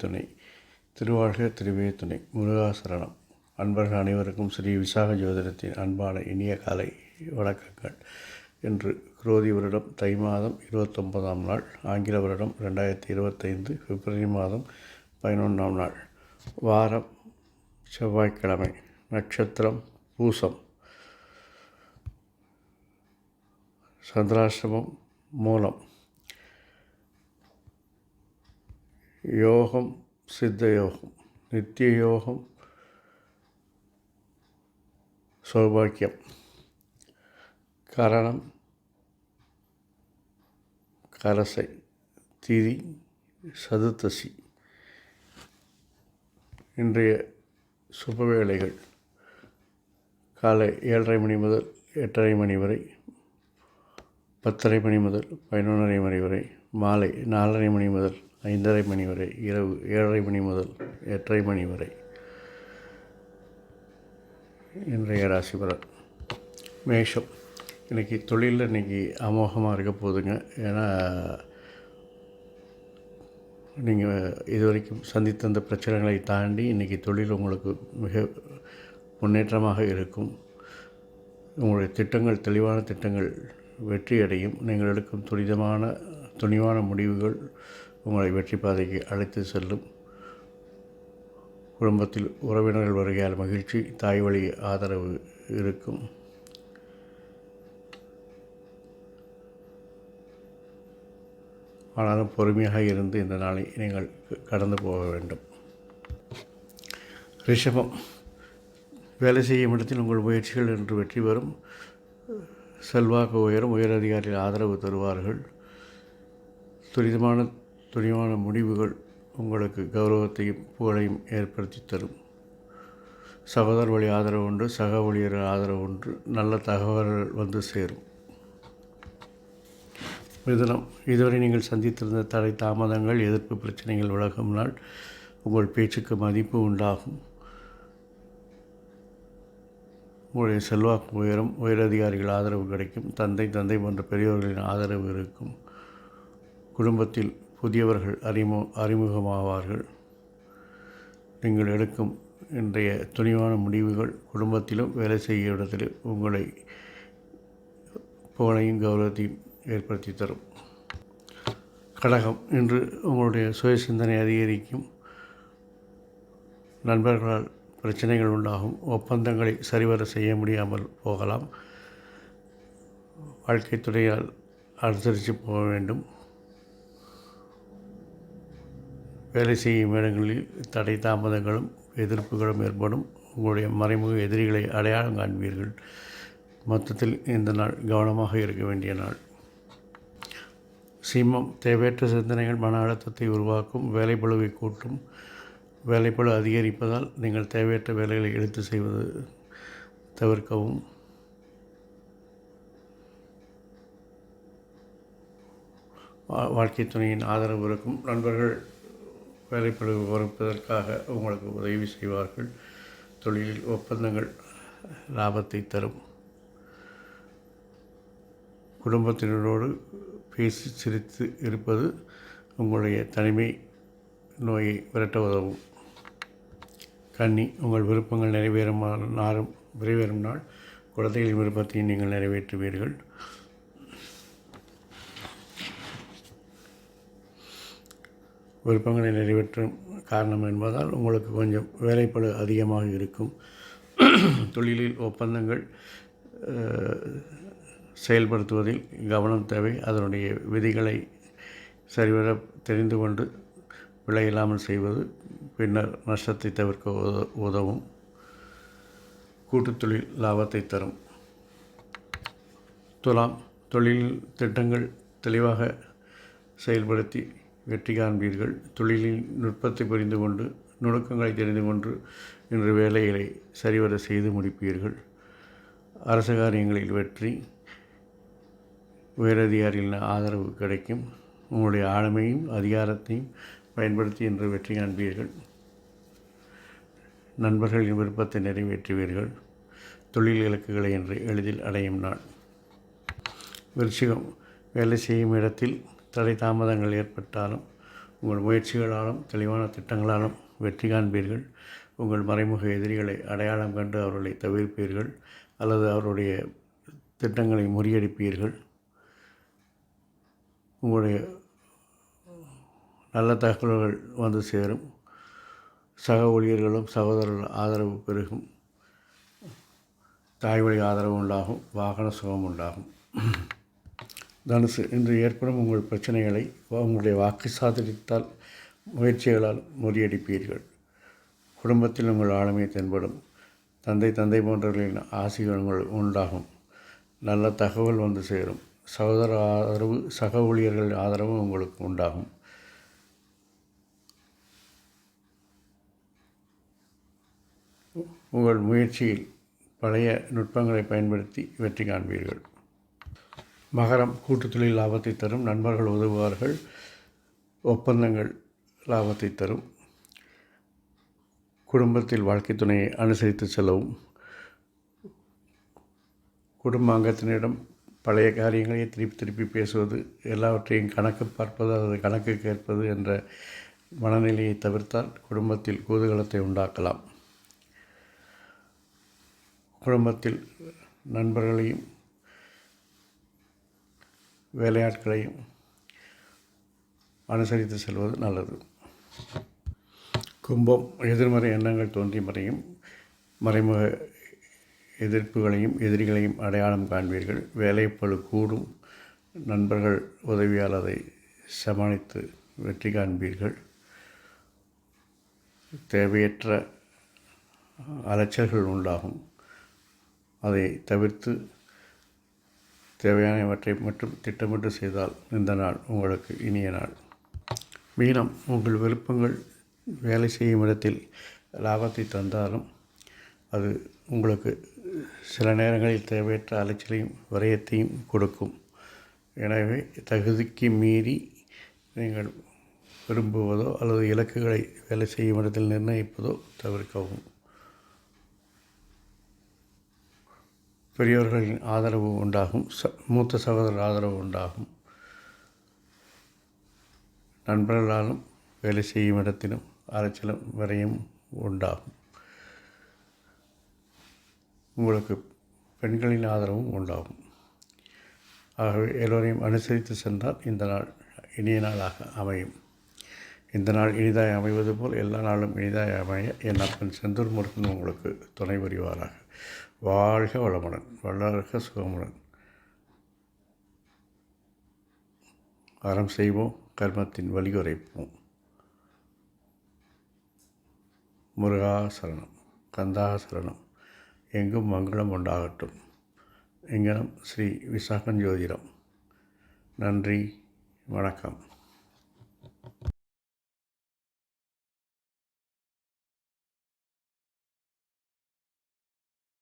துணை திருவாழ்க திருவே துணை முருகாசரணம். அன்பர்கள் அனைவருக்கும் ஸ்ரீ விசாக ஜோதிடத்தின் அன்பான இனிய காலை வணக்கங்கள். என்று குரோதி வருடம் தை மாதம் இருபத்தொன்பதாம் நாள். ஆங்கில வருடம் ரெண்டாயிரத்தி இருபத்தைந்து பிப்ரவரி மாதம் பதினொன்றாம் நாள். வாரம் செவ்வாய்க்கிழமை. நட்சத்திரம் பூசம். சந்திராசிரமம் மூலம். யோகம் சித்த யோகம் நித்திய யோகம் சௌபாக்கியம் கரணம் கரசை திதி சதுர்த்தசி இன்றைய சுபவேளைகள் காலை ஏழரை மணி முதல் எட்டரை மணி வரை பத்தரை மணி முதல் பதினொன்றரை மணி வரை மாலை நாலரை மணி முதல் ஐந்தரை மணி வரை இரவு ஏழரை மணி முதல் எட்டரை மணி வரை இன்றைய ராசி பலன். மேஷம். இன்றைக்கி தொழிலில் இன்றைக்கி அமோகமாக இருக்க போகுதுங்க. ஏன்னா நீங்கள் இது வரைக்கும் சந்தித்த அந்த பிரச்சனைகளை தாண்டி இன்றைக்கி தொழில் உங்களுக்கு மிக முன்னேற்றமாக இருக்கும். உங்களுடைய திட்டங்கள் தெளிவான திட்டங்கள் வெற்றியடையும். நீங்கள் எடுக்கும் துரிதமான துணிவான முடிவுகள் உங்களை வெற்றி பாதைக்கு அழைத்து செல்லும். குடும்பத்தில் உறவினர்கள் வருகையால் மகிழ்ச்சி தாய் வழி ஆதரவு இருக்கும். ஆனாலும் பொறுமையாக இருந்து இந்த நாளை நீங்கள் கடந்து போக வேண்டும். ரிஷபம் வேலை செய்யும் இடத்தில் உங்கள் முயற்சிகள் என்று வெற்றி பெறும். செல்வாக்கு உயரும் உயர் அதிகாரிகள் ஆதரவு தருவார்கள். துரிதமான துணிவான முடிவுகள் உங்களுக்கு கௌரவத்தையும் புகழையும் ஏற்படுத்தி தரும். சகோதர வழி ஆதரவு உண்டு சக ஊழியர் ஆதரவு உண்டு நல்ல தகவல்கள் வந்து சேரும். மிதுனம் இதுவரை நீங்கள் சந்தித்திருந்த தடை தாமதங்கள் எதிர்ப்பு பிரச்சனைகள் விலகும் நாள் உங்கள் பேச்சுக்கு மதிப்பு உண்டாகும். உங்களுடைய செல்வாக்கு உயரும் உயரதிகாரிகள் ஆதரவு கிடைக்கும் தந்தை தந்தை போன்ற பெரியவர்களின் ஆதரவு இருக்கும். குடும்பத்தில் புதியவர்கள் அறிமு அறிமுகமாவார்கள். நீங்கள் எடுக்கும் இன்றைய துணிவான முடிவுகள் குடும்பத்திலும் வேலை செய்ய இடத்திலும் உங்களை புகழையும் கௌரவத்தையும் ஏற்படுத்தி தரும். கடகம் இன்று உங்களுடைய சுய சிந்தனை அதிகரிக்கும். நண்பர்களால் பிரச்சனைகள் உண்டாகும். ஒப்பந்தங்களை சரிவர செய்ய முடியாமல் போகலாம். வாழ்க்கை துறையால் அனுசரித்து போக வேண்டும். வேலை செய்யும் இடங்களில் தடை தாமதங்களும் எதிர்ப்புகளும் ஏற்படும். உங்களுடைய மறைமுக எதிரிகளை அடையாளம் காண்பீர்கள். மொத்தத்தில் இந்த நாள் கவனமாக இருக்க வேண்டிய நாள். சிம்மம் தேவையற்ற சிந்தனைகள் மன அழுத்தத்தை உருவாக்கும் வேலைப்பழுவை கூட்டும் வேலைப்பளு அதிகரிப்பதால் நீங்கள் தேவையற்ற வேலைகளை எடுத்து செய்வது தவிர்க்கவும். வாழ்க்கை துணையின் ஆதரவு இருக்கும். நண்பர்கள் வேலைப்பளு குறைப்பதற்காக உங்களுக்கு உதவி செய்வார்கள். தொழிலில் ஒப்பந்தங்கள் லாபத்தை தரும். குடும்பத்தினரோடு பேசி சிரித்து இருப்பது உங்களுடைய தனிமை நோயை விரட்ட உதவும். கன்னி உங்கள் விருப்பங்கள் நிறைவேறும் நாளும் நிறைவேறும் நாள் குழந்தைகளின் விருப்பத்தையும் நீங்கள் நிறைவேற்றுவீர்கள். விருப்பங்களை நிறைவேற்றும் காரணம் என்பதால் உங்களுக்கு கொஞ்சம் வேலைப்பழு அதிகமாக இருக்கும். தொழிலில் ஒப்பந்தங்கள் செயல்படுத்துவதில் கவனம் தேவை. அதனுடைய விதிகளை சரிவர தெரிந்து கொண்டு விளையில்லாமல் செய்வது பின்னர் நஷ்டத்தை தவிர்க்க உத உதவும். கூட்டுத்தொழில் லாபத்தை தரும். துலாம் தொழில் திட்டங்கள் தெளிவாக செயல்படுத்தி வெற்றி காண்பீர்கள் தொழிலில் நுட்பத்தை புரிந்து கொண்டு நுணுக்கங்களை தெரிந்து கொண்டு இன்று வேலைகளை சரிவர செய்து முடிப்பீர்கள். அரச காரியங்களில் வெற்றி உயரதிகாரிகளின் ஆதரவு கிடைக்கும். உங்களுடைய ஆளுமையும் அதிகாரத்தையும் பயன்படுத்தி இன்று வெற்றி காண்பீர்கள். நண்பர்களின் விருப்பத்தை நிறைவேற்றுவீர்கள். தொழில் இலக்குகளை என்று எளிதில் அடையும் நாள். விருச்சிகம் வேலை செய்யும் இடத்தில் தடை தாமதங்கள் ஏற்பட்டாலும் உங்கள் முயற்சிகளாலும் தெளிவான திட்டங்களாலும் வெற்றி காண்பீர்கள். உங்கள் மறைமுக எதிரிகளை அடையாளம் கண்டு அவர்களை தவிர்ப்பீர்கள் அல்லது அவருடைய திட்டங்களை முறியடிப்பீர்கள். உங்களுடைய நல்ல தகவல்கள் வந்து சேரும். சக ஊழியர்களும் சகோதரர்கள் ஆதரவு பெருகும். தாய்வழி ஆதரவு உண்டாகும். வாகன சுகம் உண்டாகும். தனுசு இன்று ஏற்படும் உங்கள் பிரச்சனைகளை உங்களுடைய வாக்கு சாதரித்தால் முயற்சிகளால் முறியடிப்பீர்கள். குடும்பத்தில் உங்கள் ஆளுமை தென்படும். தந்தை தந்தை போன்றவர்களின் ஆசைகள் உங்கள் உண்டாகும். நல்ல தகவல் வந்து சேரும். சகோதர ஆதரவு சக ஊழியர்கள் ஆதரவு உங்களுக்கு உண்டாகும். உங்கள் முயற்சியில் பழைய நுட்பங்களை பயன்படுத்தி வெற்றி காண்பீர்கள். மகரம் கூட்டுத்தொழில் லாபத்தை தரும் நண்பர்கள் உதவுவார்கள் ஒப்பந்தங்கள் லாபத்தை தரும். குடும்பத்தில் வாழ்க்கை துணையை அனுசரித்து செல்லவும். குடும்ப அங்கத்தினரிடம் பழைய காரியங்களையே திருப்பி திருப்பி பேசுவது எல்லாவற்றையும் கணக்கு பார்ப்பது அல்லது கணக்கு கேட்பது என்ற மனநிலையை தவிர்த்தால் குடும்பத்தில் குதூகலத்தை உண்டாக்கலாம். குடும்பத்தில் நண்பர்களையும் வேலையாட்களையும் அனுசரித்து செல்வது நல்லது. கும்பம் எதிர்மறை எண்ணங்கள் தோன்றி மறையும் மறைமுக எதிர்ப்புகளையும் எதிரிகளையும் அடையாளம் காண்பீர்கள். வேலைப்பழு கூடும் நண்பர்கள் உதவியால் அதை சமாளித்து வெற்றி காண்பீர்கள். தேவையற்ற அலைச்சல்கள் உண்டாகும். அதை தவிர்த்து தேவையானவற்றை மட்டும் திட்டமிட்டு செய்தால் இந்த நாள் உங்களுக்கு இனிய நாள். மீனம் உங்கள் விருப்பங்கள் வேலை செய்யும் இடத்தில் லாபத்தை தந்தாலும் அது உங்களுக்கு சில நேரங்களில் தேவையற்ற அலைச்சலையும் விரயத்தையும் கொடுக்கும். எனவே தகுதிக்கு மீறி நீங்கள் விரும்புவதோ அல்லது இலக்குகளை வேலை செய்யும் இடத்தில் நிர்ணயிப்பதோ தவிர்க்கவும். பெரியவர்களின் ஆதரவு உண்டாகும். ச மூத்த சகோதரர் ஆதரவு உண்டாகும். நண்பர்களாலும் வேலை செய்யும் இடத்திலும் அலைச்சலும் வரையும் உண்டாகும். உங்களுக்கு பெண்களின் ஆதரவும் உண்டாகும். ஆகவே எல்லோரையும் அனுசரித்து சென்றால் இந்த நாள் இனிய நாளாக அமையும். இந்த நாள் இனிதாய் அமைவது போல் எல்லா நாளும் இனிதாய் அமைய என் அப்பன் செந்தூர் முருகன் உங்களுக்கு துணை புரிவாராக. வாழ்க வளமுடன் வளர்க சுகமுடன். அறம் செய்வோம் கர்மத்தின் வழிகுறைப்போம் முருகா சரணம் கந்தா சரணம். எங்கும் மங்களம் உண்டாகட்டும். எங்கனம் ஸ்ரீ விசாகன் ஜோதிடம். நன்றி வணக்கம்.